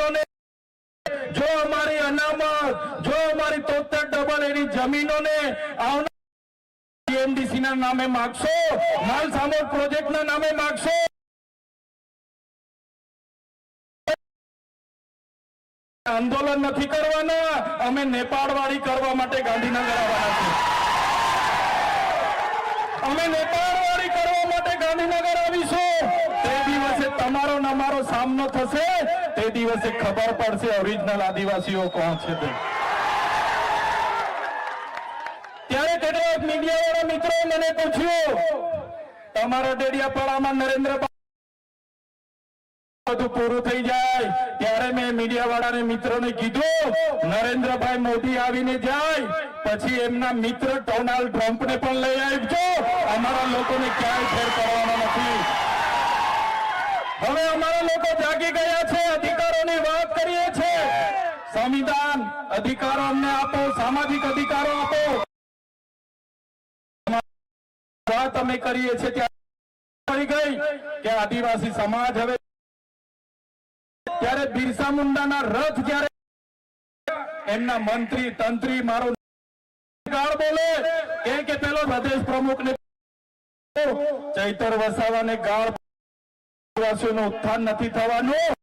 જમીનોને જો અમારી અનામત, જો અમારી તોતેર ડબલ એની જમીનોને આવનાર ના નામે માગશો, માલ સામોલ પ્રોજેક્ટ ના નામે માગશો. આંદોલન નથી કરવાના, અમે નેપાળ વાળી કરવા માટે ગાંધીનગર આવવાના છે અમે નેપાળ વાળી કરવા માટે ગાંધીનગર આવીશું. તે દિવસે તમારો નમારો સામનો થશે. તે દિવસે ખબર પડશે ઓરિજિનલ આદિવાસીઓ કોણ છે તે. ત્યારે કેટલાક મીડિયા વાળા મિત્રો મને પૂછ્યું, તમારા ડેડિયાપાડામાં નરેન્દ્ર બધું પૂરું થઈ જાય, ત્યારે મેં મીડિયા વાળાને મિત્રોને કીધું, નરેન્દ્રભાઈ મોદી આવીને જાય, પછી એમના મિત્ર ડોનાલ્ડ ટ્રમ્પને પણ લઈ આવજો. અમારા લોકોને ક્યાંય ફેર કરવાનો નથી. હવે અમારા લોકો જાગી ગયા છે, અધિકારોની વાત કરીએ છીએ. સંવિધાન અધિકારો અમને આપો, સામાજિક અધિકારો આપો. વાત અમે કરીએ છીએ પડી ગઈ કે આદિવાસી સમાજ હવે ત્યારે બિરસા મુંડાના રથ જ્યારે એમના મંત્રી, તંત્રી, મારો ગાળ બોલે, કે પેલો પ્રદેશ પ્રમુખ ને ચૈતર વસાવાને ગાળ આદિવાસીઓનું ઉત્થાન નથી થવાનું.